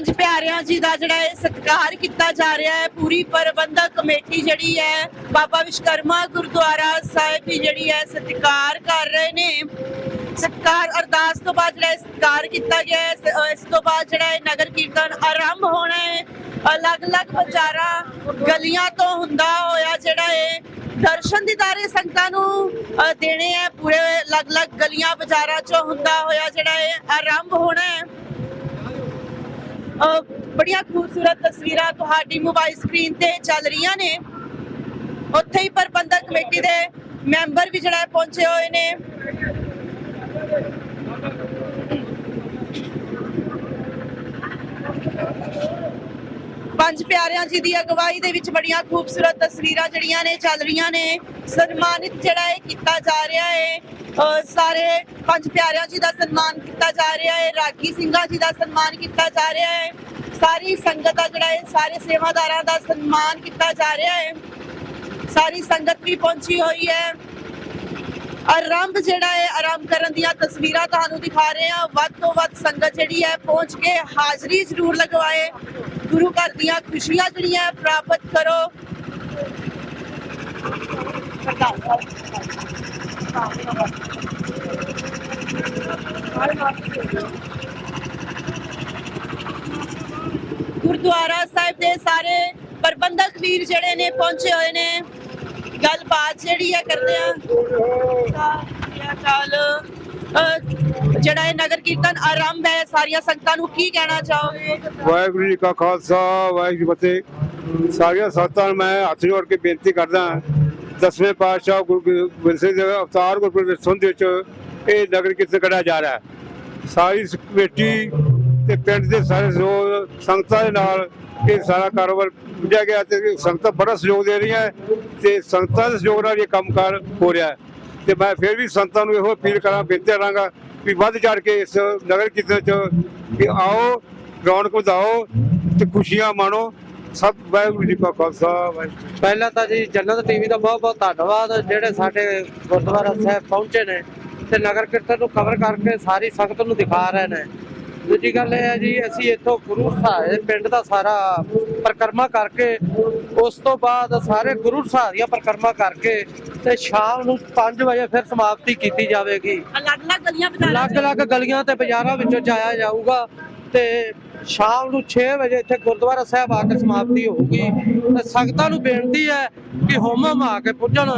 ਪੰਜ ਪਿਆਰਿਆਂ ਜੀ ਦਾ ਜਿਹੜਾ ਹੈ ਸਤਿਕਾਰ ਕੀਤਾ ਜਾ ਰਿਹਾ ਹੈ, ਪੂਰੀ ਪ੍ਰਬੰਧਕ ਕਮੇਟੀ ਜਿਹੜੀ ਹੈ, ਬਾਬਾ ਵਿਸ਼ਕਰਮਾ ਗੁਰਦੁਆਰਾ ਸਾਹਿਬ ਦੀ ਜਿਹੜੀ ਹੈ ਸਤਿਕਾਰ ਕਰ ਰਹੇ ਨੇ। ਸਤਿਕਾਰ ਅਰਦਾਸ ਤੋਂ ਬਾਅਦ ਜਿਹੜਾ ਸਤਿਕਾਰ ਕੀਤਾ ਗਿਆ ਹੈ ਇਸ ਤੋਂ ਬਾਅਦ ਜਿਹੜਾ ਹੈ ਨਗਰ ਕੀਰਤਨ ਆਰੰਭ ਹੋਣਾ ਹੈ। ਅਲੱਗ-ਅਲੱਗ ਬਾਜ਼ਾਰਾਂ ਗਲੀਆਂ ਤੋਂ ਹੁੰਦਾ ਹੋਇਆ ਜਿਹੜਾ ਹੈ ਦਰਸ਼ਨ ਦੀਦਾਰੇ ਸੰਗਤਾਂ ਨੂੰ ਦੇਣੇ ਹੈ। ਪੂਰੇ ਅਲੱਗ-ਅਲੱਗ ਗਲੀਆਂ ਬਾਜ਼ਾਰਾਂ ਚੋਂ ਹੁੰਦਾ ਹੋਇਆ ਜਿਹੜਾ ਹੈ ਆਰੰਭ ਹੋਣਾ ਹੈ। ਬੜੀਆਂ ਖੂਬਸੂਰਤ ਤਸਵੀਰਾਂ ਤੁਹਾਡੀ ਮੋਬਾਈਲ ਸਕਰੀਨ ਤੇ ਚੱਲ ਰਹੀਆਂ ਨੇ। ਉੱਥੇ ਹੀ ਪ੍ਰਬੰਧਕ ਕਮੇਟੀ ਦੇ ਮੈਂਬਰ ਵੀ ਜਿਹੜਾ ਪਹੁੰਚੇ ਹੋਏ ਨੇ। ਪੰਜ ਪਿਆਰਿਆਂ ਜੀ ਦੀ ਅਗਵਾਈ ਦੇ ਵਿੱਚ ਬੜੀਆਂ ਖੂਬਸੂਰਤ ਤਸਵੀਰਾਂ ਜਿਹੜੀਆਂ ਨੇ, ਚੱਲ ਰਹੀਆਂ ਨੇ। ਸਨਮਾਨਿਤ ਜਿਹੜਾ ਹੈ ਕੀਤਾ ਜਾ ਰਿਹਾ ਹੈ ਸਾਰੇ ਪੰਜ ਪਿਆਰਿਆਂ ਜੀ ਦਾ ਸਨਮਾਨ ਕੀਤਾ ਜਾ ਰਿਹਾ ਹੈ, ਰਾਗੀ ਸਿੰਘਾਂ ਜੀ ਦਾ ਸਨਮਾਨ ਕੀਤਾ ਜਾ ਰਿਹਾ ਹੈ। ਸਾਰੀ ਸੰਗਤ ਦਾ ਜਿਹੜਾ ਹੈ ਸਾਰੇ ਸੇਵਾਦਾਰਾਂ ਦਾ ਸਨਮਾਨ ਕੀਤਾ ਜਾ ਰਿਹਾ ਹੈ। ਸਾਰੀ ਸੰਗਤ ਵੀ ਪਹੁੰਚੀ ਹੋਈ ਹੈ। ਆਰੰਭ ਜਿਹੜਾ ਹੈ, ਆਰੰਭ ਕਰਨ ਦੀਆਂ ਤਸਵੀਰਾਂ ਤੁਹਾਨੂੰ ਦਿਖਾ ਰਹੇ ਹਾਂ। ਵੱਧ ਤੋਂ ਵੱਧ ਸੰਗਤ ਜਿਹੜੀ ਹੈ, ਪਹੁੰਚ ਕੇ ਹਾਜ਼ਰੀ ਜ਼ਰੂਰ ਲਗਵਾਏ। ਗੁਰੂ ਘਰ ਦੀਆਂ ਖੁਸ਼ੀਆਂ ਜਿਹੜੀਆਂ ਪ੍ਰਾਪਤ ਕਰੋ। ਗੁਰਦੁਆਰਾ ਸਾਹਿਬ ਦੇ ਸਾਰੇ ਪ੍ਰਬੰਧਕ ਵੀਰ ਜਿਹੜੇ ਨੇ, ਪਹੁੰਚੇ ਹੋਏ ਨੇ। ਗੱਲਬਾਤ ਜਿਹੜੀ ਹੈ ਕਰਦੇ ਆ। ਕਾਲ ਜਿਹੜਾ ਇਹ ਨਗਰ ਕੀਰਤਨ ਆਰੰਭ ਹੈ, ਸਾਰੀਆਂ ਸੰਗਤਾਂ ਨੂੰ ਕੀ ਕਹਿਣਾ ਚਾਹੋਗੇ? ਵਾਹਿਗੁਰੂ ਜੀ ਕਾ ਖਾਲਸਾ, ਵਾਹਿਗੁਰੂ ਜੀ ਫਤਿਹ। ਸਾਰੀਆਂ ਸੰਗਤਾਂ ਨੂੰ ਮੈਂ ਹੱਥ ਜੋੜ ਕੇ ਬੇਨਤੀ ਕਰਦਾ ਦਸਵੇਂ ਪਾਤਸ਼ਾਹ ਗੁਰੂ ਗੋਬਿੰਦ ਸਿੰਘ ਜੀ ਅਵਤਾਰ ਗੁਰਪੁਰਬ ਦੇ ਸੰਬੰਧ ਵਿੱਚ ਇਹ ਨਗਰ ਕੀਰਤਨ ਕੱਢਿਆ ਜਾ ਰਿਹਾ ਹੈ। ਸਾਰੀ ਕਮੇਟੀ ਤੇ ਪਿੰਡ ਦੇ ਸਾਰੇ ਸਹਿਯੋਗ, ਸੰਗਤਾਂ ਦੇ ਨਾਲ ਇਹ ਸਾਰਾ ਕਾਰੋਬਾਰ ਵਿੱਢਿਆ ਗਿਆ ਤੇ ਸੰਗਤਾਂ ਬੜਾ ਸਹਿਯੋਗ ਦੇ ਰਹੀਆਂ ਤੇ ਸੰਗਤਾਂ ਦੇ ਸਹਿਯੋਗ ਨਾਲ ਇਹ ਕੰਮਕਾਰ ਹੋ ਰਿਹਾ ਹੈ। ਤੇ ਮੈਂ ਫਿਰ ਵੀ ਸੰਗਤਾਂ ਨੂੰ ਇਹੋ ਅਪੀਲ ਕਰਾਂ ਬੇਨਤੀ ਕਰਾਂਗਾ ਵੀ ਵੱਧ ਚੜ ਕੇ ਇਸ ਨਗਰ ਕੀਰਤਨ ਚ ਕਿ ਆਓ, ਰੌਣਕ ਵਧਾਓ ਤੇ ਖੁਸ਼ੀਆਂ ਮਾਣੋ। ਸਭ ਵਾਹਿਗੁਰੂ ਜੀ ਕਾ ਖਾਲਸਾ, ਵਾਹਿਗੁਰੂ ਪਹਿਲਾਂ ਤਾਂ ਜੀ ਜੰਨਤ ਟੀਵੀ ਦਾ ਬਹੁਤ ਬਹੁਤ ਧੰਨਵਾਦ। ਜਿਹੜੇ ਸਾਡੇ ਗੁਰਦੁਆਰਾ ਸਾਹਿਬ ਪਹੁੰਚੇ ਨੇ ਤੇ ਨਗਰ ਕੀਰਤਨ ਨੂੰ ਕਵਰ ਕਰਕੇ ਸਾਰੀ ਸੰਗਤ ਨੂੰ ਦਿਖਾ ਰਹੇ ਨੇ। ਦੂਜੀ ਗੱਲ ਇਹ ਹੈ ਜੀ ਅਸੀਂ ਇੱਥੋਂ ਗੁਰੂ ਸਾਹਿਬ ਪਿੰਡ ਦਾ ਸਾਰਾ ਪਰਿਕਰਮਾ ਕਰਕੇ ਉਸ ਤੋਂ ਬਾਅਦ ਸਾਰੇ ਗੁਰੂ ਸਾਹਿਬ ਦੀਆਂ ਪਰਿਕਰਮਾ ਕਰਕੇ ਤੇ ਸ਼ਾਮ ਨੂੰ 5 ਵਜੇ ਫਿਰ ਸਮਾਪਤੀ ਕੀਤੀ ਜਾਵੇਗੀ। ਅਲੱਗ-ਅਲੱਗ ਗਲੀਆਂ ਬਾਜ਼ਾਰਾਂ ਅਲੱਗ-ਅਲੱਗ ਗਲੀਆਂ ਤੇ ਬਾਜ਼ਾਰਾਂ ਵਿੱਚੋਂ ਜਾਇਆ ਜਾਊਗਾ ਤੇ ਸ਼ਾਮ ਨੂੰ 6 ਵਜੇ ਇੱਥੇ ਗੁਰਦੁਆਰਾ ਸਾਹਿਬ ਆ ਕੇ ਸਮਾਪਤੀ ਹੋਊਗੀ। ਤੇ ਸੰਗਤਾਂ ਨੂੰ ਬੇਨਤੀ ਹੈ ਕਿ ਹੋਮ ਹੋਮ ਆ ਕੇ ਪੁੱਜਣ।